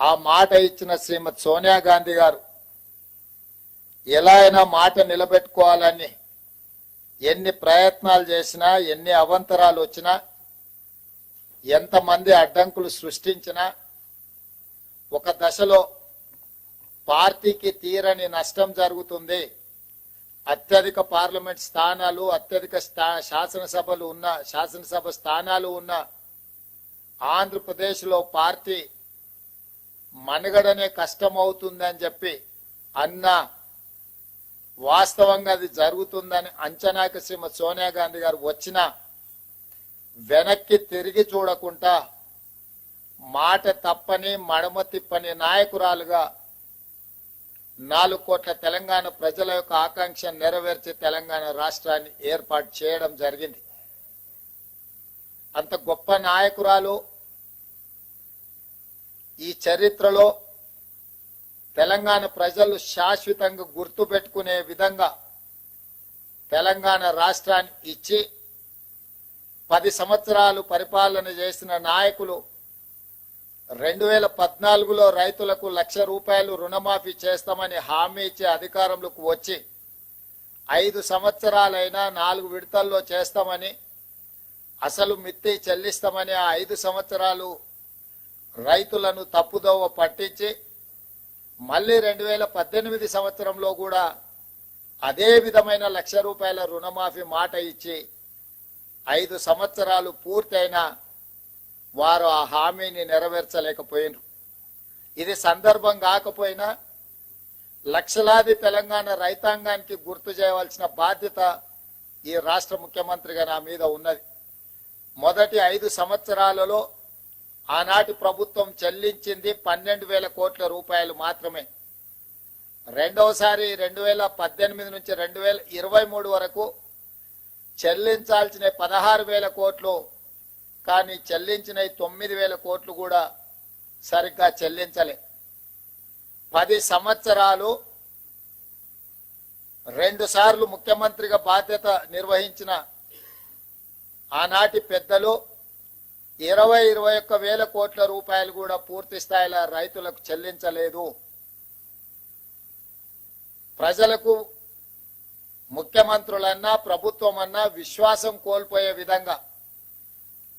ఆ మాట ఇచ్చిన శ్రీమతి సోనియా గాంధీ గారు ఎలా అయినా మాట నిలబెట్టుకోవాలని ఎన్ని ప్రయత్నాలు చేసినా ఎన్ని అవంతరాలు వచ్చినా ఎంతమంది అడ్డంకులు సృష్టించినా ఒక దశలో పార్టీకి తీరని నష్టం జరుగుతుంది. అత్యధిక పార్లమెంట్ స్థానాలు అత్యధిక స్థా- శాసనసభలు ఉన్న శాసనసభ స్థానాలు ఉన్న ఆంధ్రప్రదేశ్లో పార్టీ మనుగడనే కష్టమవుతుందని చెప్పి అన్న వాస్తవంగా అది జరుగుతుందని అంచనాకి సీమ సోనియా గాంధీ గారు వచ్చిన వెనక్కి తిరిగి చూడకుండా మాట తప్పని మడమ తిప్పని నాయకురాలుగా నాలుగు కోట్ల తెలంగాణ ప్రజల యొక్క ఆకాంక్ష నెరవేర్చి తెలంగాణ రాష్ట్రాన్ని ఏర్పాటు చేయడం జరిగింది. అంత గొప్ప నాయకురాలు ఈ చరిత్రలో తెలంగాణ ప్రజలు శాశ్వతంగా గుర్తుపెట్టుకునే విధంగా తెలంగాణ రాష్ట్రాన్ని ఇచ్చి పది సంవత్సరాలు పరిపాలన చేసిన నాయకులు రెండు వేల పద్నాలుగులో రైతులకు లక్ష రూపాయలు రుణమాఫీ చేస్తామని హామీ ఇచ్చే అధికారంలోకి వచ్చి ఐదు సంవత్సరాలైనా నాలుగు విడతల్లో చేస్తామని అసలు మిత్తి చెల్లిస్తామని ఆ ఐదు సంవత్సరాలు రైతులను తప్పుదోవ పట్టించి మళ్ళీ రెండు వేల పద్దెనిమిది సంవత్సరంలో కూడా అదే విధమైన లక్ష రూపాయల రుణమాఫీ మాట ఇచ్చి ఐదు సంవత్సరాలు పూర్తయినా వారు ఆ హామీని నెరవేర్చలేకపోయినారు. ఇది సందర్భం కాకపోయినా లక్షలాది తెలంగాణ రైతాంగానికి గుర్తు చేయవలసిన బాధ్యత ఈ రాష్ట్ర ముఖ్యమంత్రిగా నా మీద ఉన్నది. మొదటి ఐదు సంవత్సరాలలో ఆనాటి ప్రభుత్వం చెల్లించింది పన్నెండు వేల కోట్ల రూపాయలు మాత్రమే. రెండవసారి రెండు వేల పద్దెనిమిది నుంచి రెండు వేల ఇరవై మూడు వరకు చెల్లించాల్సిన పదహారు వేల కోట్లు కానీ చెల్లించిన తొమ్మిది వేల కోట్లు కూడా సరిగ్గా చెల్లించలే. పది సంవత్సరాలు రెండు సార్లు ముఖ్యమంత్రిగా బాధ్యత నిర్వహించిన ఆనాటి పెద్దలు ఇరవై ఇరవై ఒక్క వేల కోట్ల రూపాయలు కూడా పూర్తి స్థాయిలో రైతులకు చెల్లించలేదు. ప్రజలకు ముఖ్యమంత్రులన్నా ప్రభుత్వం అన్నా విశ్వాసం కోల్పోయే విధంగా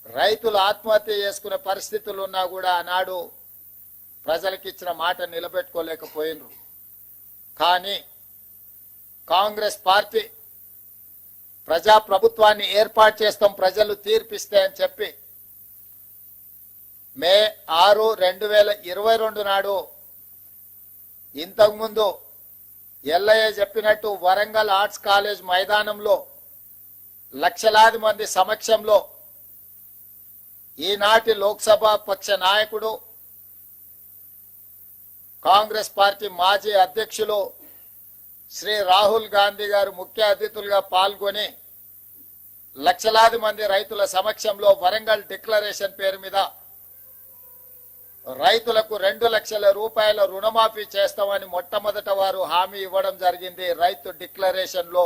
రైతులు ఆత్మహత్య చేసుకునే పరిస్థితులు ఉన్నా కూడా ఆనాడు ప్రజలకు ఇచ్చిన మాట నిలబెట్టుకోలేకపోయినరు. కానీ కాంగ్రెస్ పార్టీ ప్రజా ప్రభుత్వాన్ని ఏర్పాటు చేస్తాం ప్రజలు తీర్పిస్తే అని చెప్పి మే ఆరు రెండు వేల ఇరవై రెండు నాడు. ఇంతకుముందు ఎల్లయ్య చెప్పినట్టు వరంగల్ ఆర్ట్స్ కాలేజ్ మైదానంలో లక్షలాది మంది సమక్షంలో ఈనాటి లోక్సభ పక్ష నాయకుడు కాంగ్రెస్ పార్టీ మాజీ అధ్యక్షులు శ్రీ రాహుల్ గాంధీ గారు ముఖ్య అతిథులుగా పాల్గొని లక్షలాది మంది రైతుల సమక్షంలో వరంగల్ డిక్లరేషన్ పేరు మీద రైతులకు రెండు లక్షల రూపాయల రుణమాఫీ చేస్తామని మొట్టమొదట వారు హామీ ఇవ్వడం జరిగింది. రైతు డిక్లరేషన్లో